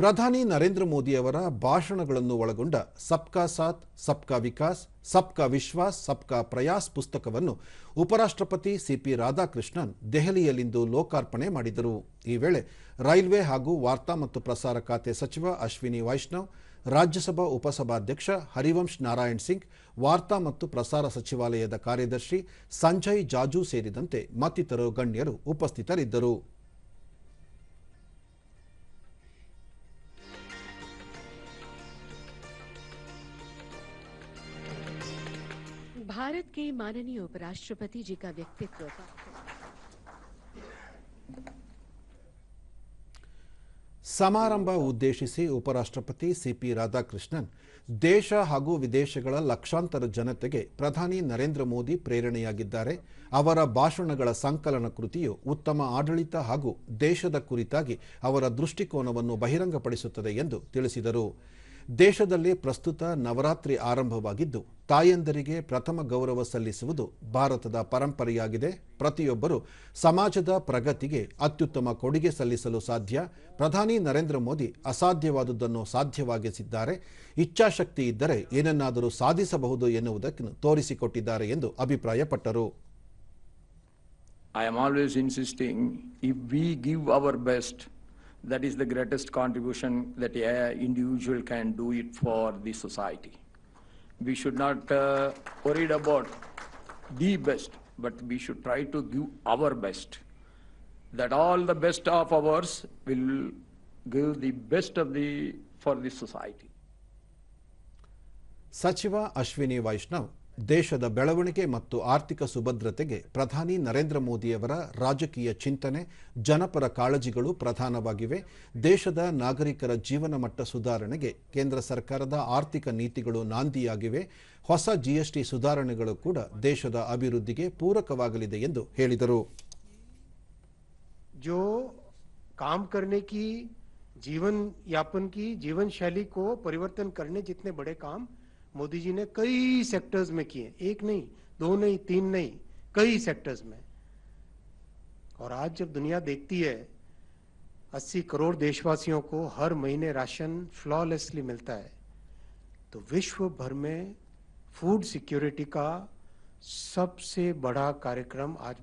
ಪ್ರಧಾನಿ ನರೇಂದ್ರ ಮೋದಿಯವರ ಭಾಷಣಗಳನ್ನು ಒಳಗೊಂಡ ಸಬ್ಕಾ ಸಾಥ್, ಸಬ್ಕಾ ವಿಕಾಸ್, ಸಬ್ಕಾ ವಿಶ್ವಾಸ್, ಸಬ್ಕಾ ಪ್ರಯಾಸ್ ಪುಸ್ತಕವನ್ನು ಉಪರಾಷ್ಟ್ರಪತಿ ಸಿಪಿ ರಾಧಾಕೃಷ್ಣನ್ ದೆಹಲಿಯಲ್ಲಿಂದು ಲೋಕಾರ್ಪಣೆ ಮಾಡಿದರು. ಈ ವೇಳೆ ರೈಲ್ವೆ ಹಾಗೂ ವಾರ್ತಾ ಮತ್ತು ಪ್ರಸಾರ ಖಾತೆ ಸಚಿವ ಅಶ್ವಿನಿ ವೈಷ್ಣವ್, ರಾಜ್ಯಸಭಾ ಉಪಸಭಾಧ್ಯಕ್ಷ ಹರಿವಂಶ್ ನಾರಾಯಣ್ ಸಿಂಗ್, ವಾರ್ತಾ ಮತ್ತು ಪ್ರಸಾರ ಸಚಿವಾಲಯದ ಕಾರ್ಯದರ್ಶಿ ಸಂಜಯ್ ಜಾಜು ಸೇರಿದಂತೆ ಮತ್ತಿತರ ಗಣ್ಯರು ಉಪಸ್ಥಿತರಿದ್ದರು. भारत के माननीय उपराष्ट्रपति जी का व्यक्तित्व ಸಮಾರಂಭ ಉದ್ದೇಶಿಸಿ ಉಪರಾಷ್ಟ್ರಪತಿ ಸಿಪಿ ರಾಧಾಕೃಷ್ಣನ್ ದೇಶ ಹಾಗೂ ವಿದೇಶಗಳ ಲಕ್ಷಾಂತರ ಜನತೆಗೆ ಪ್ರಧಾನಿ ನರೇಂದ್ರ ಮೋದಿ ಪ್ರೇರಣೆಯಾಗಿದ್ದಾರೆ ಅವರ ಭಾಷಣಗಳ ಸಂಕಲನ ಕೃತಿಯು ಉತ್ತಮ ಆಡಳಿತ ಹಾಗೂ ದೇಶದ ಕುರಿತಾಗಿ ಅವರ ದೃಷ್ಟಿಕೋನವನ್ನು ಬಹಿರಂಗಪಡಿಸುತ್ತದೆ ಎಂದು ತಿಳಿಸಿದರು ದೇಶದಲ್ಲಿ ಪ್ರಸ್ತುತ ನವರಾತ್ರಿ ಆರಂಭವಾಗಿದ್ದು ತಾಯಂದರಿಗೆ ಪ್ರಥಮ ಗೌರವ ಸಲ್ಲಿಸುವುದು ಭಾರತದ ಪರಂಪರೆಯಾಗಿದೆ. ಪ್ರತಿಯೊಬ್ಬರು ಸಮಾಜದ ಪ್ರಗತಿಗೆ ಅತ್ಯುತ್ತಮ ಕೊಡುಗೆ ಸಲ್ಲಿಸಲು ಸಾಧ್ಯ. ಪ್ರಧಾನಿ ನರೇಂದ್ರ ಮೋದಿ ಅಸಾಧ್ಯವಾದುದನ್ನು ಸಾಧ್ಯವಾಗಿಸಿದ್ದಾರೆ. ಇಚ್ಛಾಶಕ್ತಿ ಇದ್ದರೆ ಏನನ್ನಾದರೂ ಸಾಧಿಸಬಹುದು ಎನ್ನುವುದನ್ನು ತೋರಿಸಿಕೊಟ್ಟಿದ್ದಾರೆ ಎಂದು ಅಭಿಪ್ರಾಯಪಟ್ಟರು. I am always insisting if we give our best that is the greatest contribution that a individual can do it for the society. We should not uh, worried about the best, but we should try to give our best. That all the best of ours will give the best of the for the society. ಸಚಿವ ಅಶ್ವಿನಿ ವೈಷ್ಣವ್ ದೇಶದ ಬೆಳವಣಿಗೆ ಮತ್ತು ಆರ್ಥಿಕ ಸುಭದ್ರತೆಗೆ ಪ್ರಧಾನಿ ನರೇಂದ್ರ ಮೋದಿಯವರ ರಾಜಕೀಯ ಚಿಂತನೆ ಜನಪರ ಕಾಳಜಿಗಳು ಪ್ರಧಾನವಾಗಿವೆ ದೇಶದ ನಾಗರಿಕರ ಜೀವನ ಮಟ್ಟ ಸುಧಾರಣೆಗೆ ಕೇಂದ್ರ ಸರ್ಕಾರದ ಆರ್ಥಿಕ ನೀತಿಗಳು ನಾಂದಿಯಾಗಿವೆ ಹೊಸ ಜಿಎಸ್ಟಿ ಸುಧಾರಣೆಗಳು ಕೂಡ ದೇಶದ ಅಭಿವೃದ್ಧಿಗೆ ಪೂರಕವಾಗಲಿದೆ ಎಂದು ಹೇಳಿದರು जो काम करने की जीवन यापन की जीवन शैली को परिवर्तन करने जितने बड़े काम मोदी जी ने कई सेक्टर्स में किए, एक नहीं, दो नहीं, तीन नहीं, कई सेक्टर्स में। और आज जब दुनिया देखती है 80 करोड़ देशवासियों को हर महीने राशन फ्लॉलेसली मिलता है तो विश्व भर में फ़ूड सिक्योरिटी का सबसे बड़ा कार्यक्रम आज